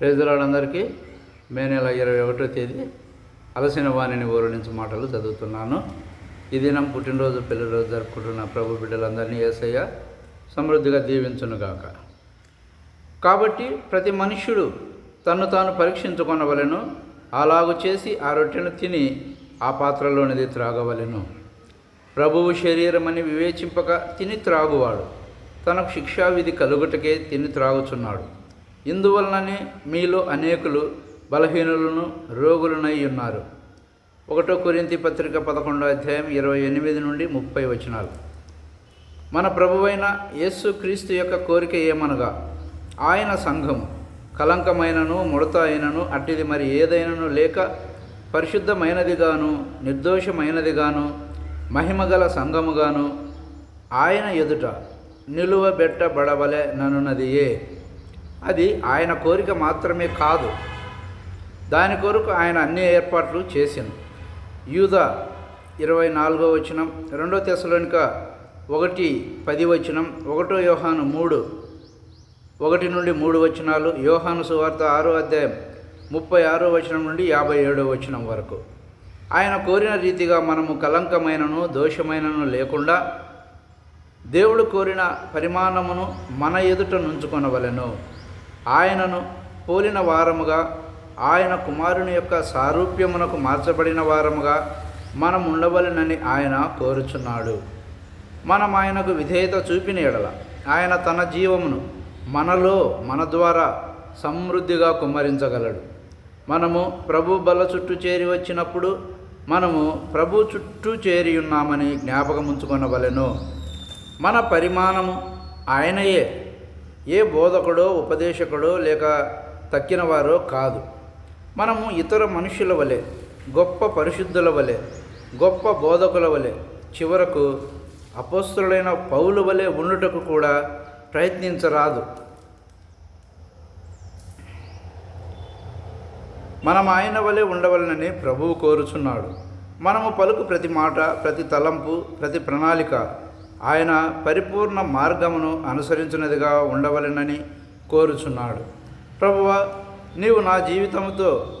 ప్రేజలాడందరికీ మే నెల ఇరవై ఒకటో తేదీ అలసిన వాణిని ఊరడించే మాటలు చదువుతున్నాను. ఈ దినం పుట్టినరోజు పెళ్ళిరోజు జరుపుకుంటున్న ప్రభు బిడ్డలందరినీ ఏసయ్య సమృద్ధిగా దీవించునుగాక. కాబట్టి ప్రతి మనుష్యుడు తను తాను పరీక్షించుకొనవలెను అలాగు చేసి ఆ రొట్టెను తిని ఆ పాత్రలోనిది త్రాగవలెను. ప్రభువు శరీరమని వివేచింపక తిని త్రాగువాడు. తనకు శిక్షావిధి కలుగుటకే తిని త్రాగుచున్నాడు. ఇందువలననే మీలో అనేకులు బలహీనులను రోగులనై ఉన్నారు. ఒకటో కొరింతి పత్రిక పదకొండో అధ్యాయం ఇరవై ఎనిమిది నుండి ముప్పై వచనాలు. మన ప్రభువైన యేసు క్రీస్తు యొక్క కోరిక ఏమనగా ఆయన సంఘము కలంకమైనను ముడత అయినను అట్టిది మరి ఏదైనను లేక పరిశుద్ధమైనదిగాను నిర్దోషమైనదిగాను మహిమగల సంఘముగాను ఆయన ఎదుట నిలువబెట్టబడవలె ననున్నదియే. అది ఆయన కోరిక మాత్రమే కాదు. దాని కొరకు ఆయన అన్ని ఏర్పాట్లు చేసింది యూద ఇరవై నాలుగో వచనం రెండో తెశలోనిక ఒకటి పది వచనం ఒకటో యోహాను మూడు ఒకటి నుండి మూడు వచనాలు యోహాను సువార్త ఆరో అధ్యాయం ముప్పై ఆరో వచనం నుండి యాభై ఏడో వచనం వరకు. ఆయన కోరిన రీతిగా మనము కలంకమైనను దోషమైనను లేకుండా దేవుడు కోరిన పరిమాణమును మన ఎదుట నుంచుకొనవలెను. ఆయనను పోలిన వారముగా ఆయన కుమారుని యొక్క సారూప్యమునకు మార్చబడిన వారముగా మనం ఉండవలెనని ఆయన కోరుచున్నాడు. మనం ఆయనకు విధేయత చూపిన ఎడల ఆయన తన జీవమును మనలో మన ద్వారా సమృద్ధిగా కుమ్మరించగలడు. మనము ప్రభు బల చుట్టూ చేరి వచ్చినప్పుడు మనము ప్రభు చుట్టూ చేరి ఉన్నామని జ్ఞాపకం ఉంచుకొనవలెను మన పరిమాణము ఆయనయే. ఏ బోధకుడో ఉపదేశకుడో లేక తక్కినవారో కాదు. మనము ఇతర మనుషుల వలె గొప్ప పరిశుద్ధుల వలె గొప్ప బోధకుల వలె చివరకు అపోస్తులైన పౌలు వలె ఉండుటకు కూడా ప్రయత్నించరాదు. మనం ఆయన వలె ఉండవలనని ప్రభువు కోరుచున్నాడు. మనము పలుకు ప్రతి మాట ప్రతి తలంపు ప్రతి ప్రణాళిక ఆయన పరిపూర్ణ మార్గమును అనుసరించినదిగా ఉండవలెనని కోరుచున్నాడు. ప్రభువ నీవు నా జీవితంతో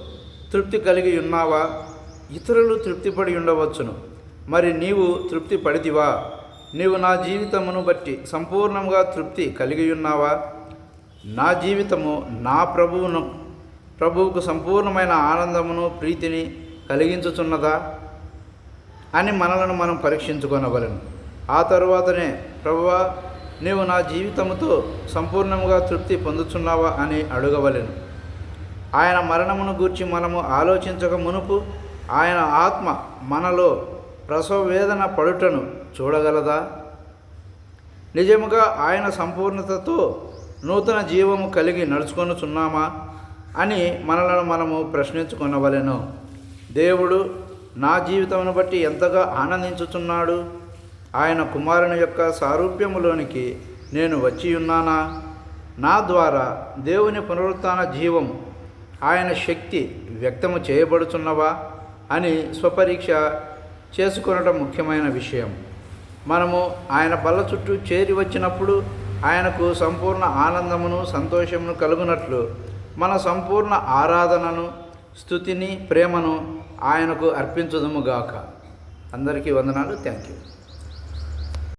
తృప్తి కలిగి ఉన్నావా? ఇతరులు తృప్తిపడి ఉండవచ్చును. మరి నీవు తృప్తి పడితివా నీవు నా జీవితమును బట్టి సంపూర్ణంగా తృప్తి కలిగి ఉన్నావా? నా జీవితము నా ప్రభువును ప్రభువుకు సంపూర్ణమైన ఆనందమును ప్రీతిని కలిగించుచున్నదా? అని మనలను మనం పరీక్షించుకొనవలను. ఆ తరువాతనే ప్రభువా నీవు నా జీవితముతో సంపూర్ణముగా తృప్తి పొందుచున్నావా? అని అడగవలెను. ఆయన మరణమును గూర్చి మనము ఆలోచించక మునుపు ఆయన ఆత్మ మనలో ప్రసవ వేదన పడుటను చూడగలదా? నిజముగా ఆయన సంపూర్ణతతో నూతన జీవము కలిగి నడుచుకొనుచున్నామా? అని మనలను మనము ప్రశ్నించుకొనవలెను. దేవుడు నా జీవితమును బట్టి ఎంతగా ఆనందించుచున్నాడు? ఆయన కుమారుని యొక్క సారూప్యములోనికి నేను వచ్చి ఉన్నానా? నా ద్వారా దేవుని పునరుత్న జీవం ఆయన శక్తి వ్యక్తము చేయబడుచున్నవా? అని స్వపరీక్ష చేసుకొనడం ముఖ్యమైన విషయం. మనము ఆయన బల్ల చుట్టూ చేరి వచ్చినప్పుడు ఆయనకు సంపూర్ణ ఆనందమును సంతోషమును కలుగునట్లు మన సంపూర్ణ ఆరాధనను స్థుతిని ప్రేమను ఆయనకు అర్పించదుముగాక అందరికీ వందనాలు. Thank you.